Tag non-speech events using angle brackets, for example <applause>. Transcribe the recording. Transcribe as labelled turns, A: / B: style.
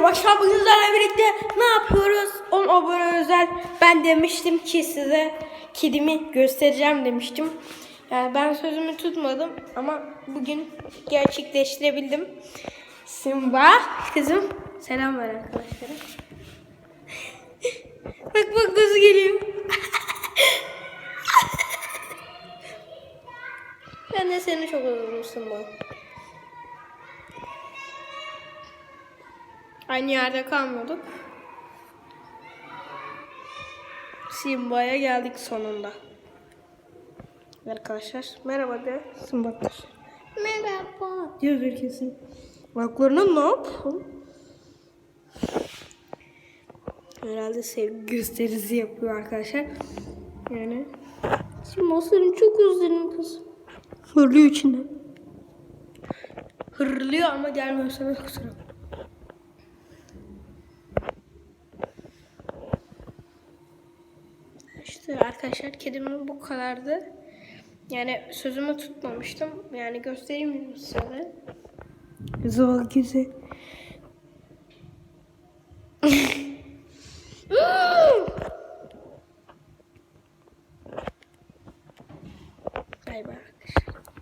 A: merhaba. An bugün sizlerle birlikte ne yapıyoruz? 10 abone özel. Ben demiştim ki size kedimi göstereceğim demiştim. Yani ben sözümü tutmadım ama bugün gerçekleştirebildim. Simba kızım selam ver arkadaşlara. <laughs> bak bak nasıl geliyor. <laughs> ben de seni çok özledim Simba. Aynı yerde kalmıyorduk. Simba'ya geldik sonunda. Arkadaşlar merhaba de Simba arkadaşlar. Merhaba diyordur kesin. Kulaklarına ne yapalım? Herhalde sevgi gösterisi yapıyor arkadaşlar. Yani Simba seni çok özledim kız. Hırlıyor içinde. Hırlıyor ama gelmiyor sana kusura bakma. İşte arkadaşlar kedimin bu kadardı. Yani sözümü tutmamıştım. Yani göstereyim mi size. Zor güzel. Bay bay.